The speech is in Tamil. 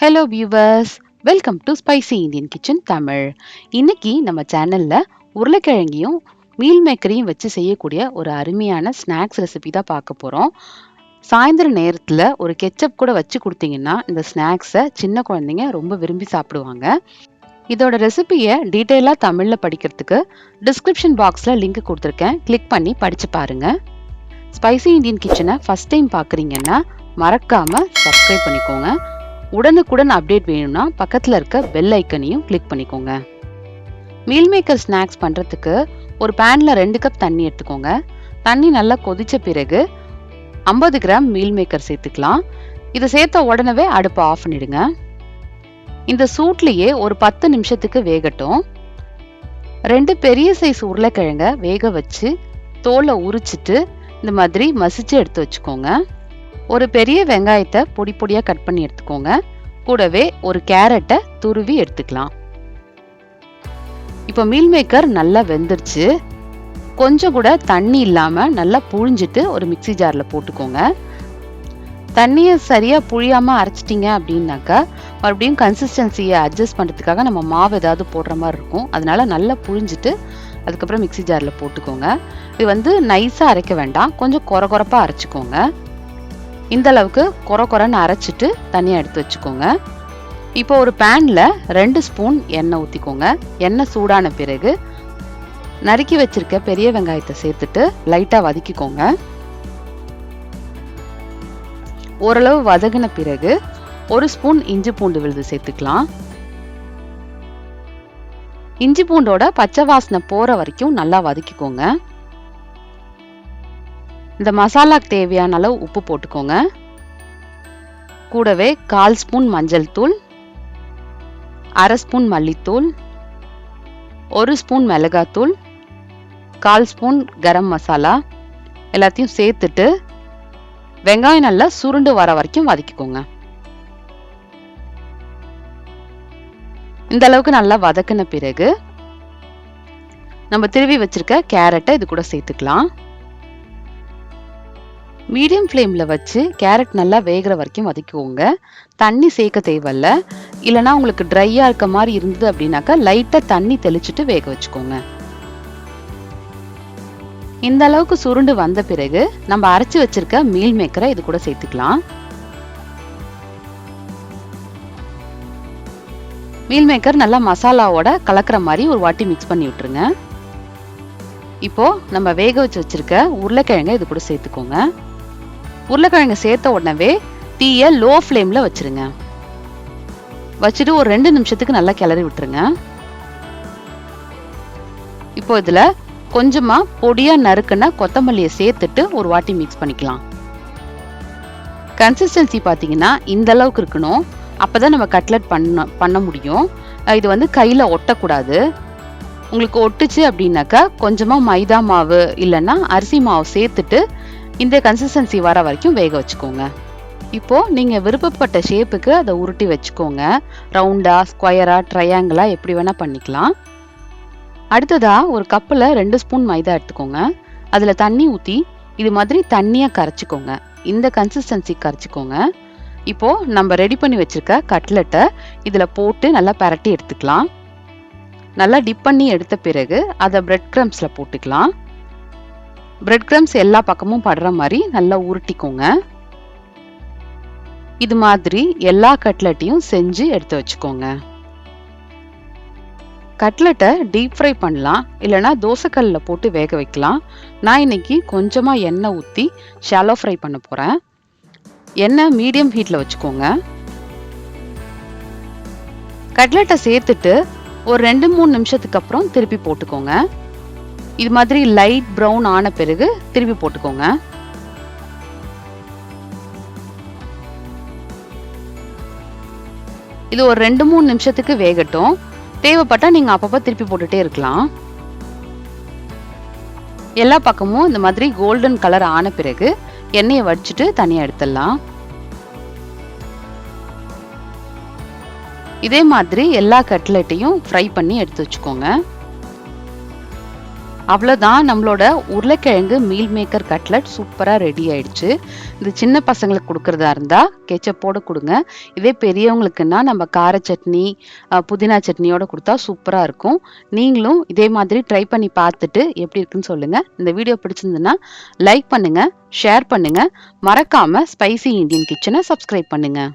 Hello viewers welcome to Spicy Indian Kitchen Tamil இன்னைக்கு நம்ம சேனலில் உருளைக்கிழங்கையும் மீல் மேக்கரையும் வச்சு செய்யக்கூடிய ஒரு அருமையான ஸ்நாக்ஸ் ரெசிபி தான் பார்க்க போகிறோம் சாயந்தர நேரத்தில் ஒரு கெச்சப் கூட வச்சு கொடுத்தீங்கன்னா இந்த ஸ்நாக்ஸை சின்ன குழந்தைங்க ரொம்ப விரும்பி சாப்பிடுவாங்க. இதோட ரெசிபியை டீட்டெயிலாக தமிழில் படிக்கிறதுக்கு டிஸ்கிரிப்ஷன் பாக்ஸில் லிங்க் கொடுத்துருக்கேன். கிளிக் பண்ணி படித்து பாருங்க. ஸ்பைசி இந்தியன் கிச்சனை ஃபஸ்ட் டைம் பார்க்குறீங்கன்னா மறக்காமல் சப்ஸ்கிரைப் பண்ணிக்கோங்க. உடனுக்குடன் அப்டேட் வேணும்னா பக்கத்தில் இருக்க பெல் ஐக்கனையும் கிளிக் பண்ணிக்கோங்க. மீல் மேக்கர் ஸ்நாக்ஸ் பண்ணுறதுக்கு ஒரு பேனில் ரெண்டு கப் தண்ணி எடுத்துக்கோங்க. தண்ணி நல்லா கொதித்த பிறகு ஐம்பது கிராம் மீல் மேக்கர் சேர்த்துக்கலாம். இதை சேர்த்த உடனே அடுப்பை ஆஃப் பண்ணிடுங்க. இந்த சூட்லேயே ஒரு பத்து நிமிஷத்துக்கு வேகட்டும். ரெண்டு பெரிய சைஸ் உருளைக்கிழங்க வேக வச்சு தோலை உரிச்சிட்டு இந்த மாதிரி மசிச்சு எடுத்து வச்சுக்கோங்க. ஒரு பெரிய வெங்காயத்தை பொடி பொடியாக கட் பண்ணி எடுத்துக்கோங்க. கூடவே ஒரு கேரட்டை துருவி எடுத்துக்கலாம். இப்போ மீல் மேக்கர் நல்லா வெந்துருச்சு. கொஞ்சம் கூட தண்ணி இல்லாமல் நல்லா புழிஞ்சிட்டு ஒரு மிக்சி ஜாரில் போட்டுக்கோங்க. தண்ணியை சரியாக புழியாமல் அரைச்சிட்டிங்க அப்படின்னாக்கா மறுபடியும் கன்சிஸ்டன்சியை அட்ஜஸ்ட் பண்ணுறதுக்காக நம்ம மாவு ஏதாவது போடுற மாதிரி இருக்கும். அதனால நல்லா புழிஞ்சிட்டு அதுக்கப்புறம் மிக்சி ஜாரில் போட்டுக்கோங்க. இது வந்து நைஸாக அரைக்க வேண்டாம். கொஞ்சம் குறை குறப்பாக அரைச்சிக்கோங்க. இந்த அளவுக்கு குறை குறைன்னு அரைச்சிட்டு தனியாக எடுத்து வச்சுக்கோங்க. இப்போ ஒரு பேனில் ரெண்டு ஸ்பூன் எண்ணெய் ஊற்றிக்கோங்க எண்ணெய் சூடான பிறகு நறுக்கி வச்சிருக்க பெரிய வெங்காயத்தை சேர்த்துட்டு லைட்டாக வதக்கிக்கோங்க. ஓரளவு வதங்கின பிறகு ஒரு ஸ்பூன் இஞ்சி பூண்டு விழுது சேர்த்துக்கலாம். இஞ்சி பூண்டோட பச்சை வாசனை போகிற வரைக்கும் நல்லா வதக்கிக்கோங்க. இந்த மசாலாக்கு தேவையான அளவு உப்பு போட்டுக்கோங்க. கூடவே கால் ஸ்பூன் மஞ்சள் தூள் அரை ஸ்பூன் மல்லித்தூள் ஒரு ஸ்பூன் மிளகாத்தூள் கால் ஸ்பூன் கரம் மசாலா எல்லாத்தையும் சேர்த்துட்டு வெங்காயம் நல்லா சுருண்டு வர வரைக்கும் வதக்கிக்கோங்க. இந்த அளவுக்கு நல்லா வதக்கின பிறகு நம்ம திருவி வச்சிருக்க கேரட்டை இது கூட சேர்த்துக்கலாம். மீடியம் ஃப்ளேமில் வச்சு கேரட் நல்லா வேகிற வரைக்கும் வதக்கிக்கோங்க. தண்ணி சேர்க்க தேவையில்ல. இல்லைனா உங்களுக்கு ட்ரையாக இருக்க மாதிரி இருந்தது அப்படின்னாக்கா லைட்டாக தண்ணி தெளிச்சுட்டு வேக வச்சுக்கோங்க. இந்த அளவுக்கு சுருண்டு வந்த பிறகு நம்ம அரைச்சி வச்சிருக்க மீல் மேக்கரை இது கூட சேர்த்துக்கலாம். மீல் மேக்கர் நல்லா மசாலாவோட கலக்கிற மாதிரி ஒரு வாட்டி மிக்ஸ் பண்ணி விட்டுருங்க. இப்போ நம்ம வேக வச்சு வச்சிருக்க உருளைக்கிழங்க இது கூட சேர்த்துக்கோங்க. உருளைக்கிழங்கு சேர்த்த உடனே தீயை லோ ஃப்ளேமில் வச்சிருங்க. வச்சுட்டு ஒரு ரெண்டு நிமிஷத்துக்கு நல்லா கிளறி விட்டுருங்க. இப்போ இதில் கொஞ்சமாக பொடியாக நறுக்குன கொத்தமல்லியை சேர்த்துட்டு ஒரு வாட்டி மிக்ஸ் பண்ணிக்கலாம். கன்சிஸ்டன்சி பார்த்தீங்கன்னா இந்த அளவுக்கு இருக்கணும். அப்போ தான் நம்ம கட்லெட் பண்ண பண்ண முடியும். இது வந்து கையில் ஒட்டக்கூடாது. உங்களுக்கு ஒட்டுச்சு அப்படின்னாக்கா கொஞ்சமாக மைதா மாவு இல்லைன்னா அரிசி மாவு சேர்த்துட்டு இந்த கன்சிஸ்டன்சி வர வரைக்கும் வேக வச்சுக்கோங்க. இப்போது நீங்கள் விருப்பப்பட்ட ஷேப்புக்கு அதை உருட்டி வச்சுக்கோங்க. ரவுண்டாக ஸ்கொயராக ட்ரையாங்கிளாக எப்படி வேணால் பண்ணிக்கலாம். அடுத்ததாக ஒரு கப்பில் ரெண்டு ஸ்பூன் மைதா எடுத்துக்கோங்க. அதில் தண்ணி ஊற்றி இது மாதிரி தண்ணியாக கரைச்சிக்கோங்க. இந்த கன்சிஸ்டன்சி கரைச்சிக்கோங்க. இப்போது நம்ம ரெடி பண்ணி வச்சிருக்க கட்லெட்டை இதில் போட்டு நல்லா பரட்டி எடுத்துக்கலாம். நல்லா டிப் பண்ணி எடுத்த பிறகு அதை பிரெட் க்ரம்ஸில் போட்டுக்கலாம். பிரெட் கிரம்ஸ் எல்லா பக்கமும் படுற மாதிரி நல்லா உருட்டிக்கோங்க. இது மாதிரி எல்லா கட்லெட்டையும் செஞ்சு எடுத்து வச்சுக்கோங்க. கட்லெட்டை டீப் ஃப்ரை பண்ணலாம் இல்லைனா தோசைக்கல்லில் போட்டு வேக வைக்கலாம். நான் இன்னைக்கு கொஞ்சமாக எண்ணெய் ஊற்றி ஷாலோ ஃப்ரை பண்ண போகிறேன் எண்ணெய் மீடியம் ஹீட்டில் வச்சுக்கோங்க. கட்லெட்டை சேர்த்துட்டு ஒரு ரெண்டு மூணு நிமிஷத்துக்கு அப்புறம் திருப்பி போட்டுக்கோங்க. இது மாதிரி லைட் ப்ரௌன் ஆன பிறகு திருப்பி போட்டுக்கோங்க. இது ஒரு ரெண்டு மூணு நிமிஷத்துக்கு வேகட்டும். தேவைப்பட்டால் நீங்கள் அப்பப்போ திருப்பி போட்டுகிட்டே இருக்கலாம். எல்லா பக்கமும் இந்த மாதிரி கோல்டன் கலர் ஆன பிறகு எண்ணெயை வடிச்சிட்டு தனியாக எடுத்துடலாம். இதே மாதிரி எல்லா கட்லெட்டையும் ஃப்ரை பண்ணி எடுத்து வச்சுக்கோங்க. அவ்வளோதான் நம்மளோட உருளைக்கிழங்கு மீல் மேக்கர் கட்லட் சூப்பராக ரெடி ஆயிடுச்சு. இது சின்ன பசங்களுக்கு கொடுக்குறதா இருந்தால் கெச்சப்போடு கொடுங்க. இதே பெரியவங்களுக்குன்னா நம்ம கார சட்னி புதினா சட்னியோட கொடுத்தா சூப்பராக இருக்கும். நீங்களும் இதே மாதிரி ட்ரை பண்ணி பார்த்துட்டு எப்படி இருக்குன்னு சொல்லுங்கள் இந்த வீடியோ பிடிச்சிருந்துன்னா லைக் பண்ணுங்கள் ஷேர் பண்ணுங்கள் மறக்காமல் ஸ்பைசி இந்தியன் கிச்சனை சப்ஸ்கிரைப் பண்ணுங்கள்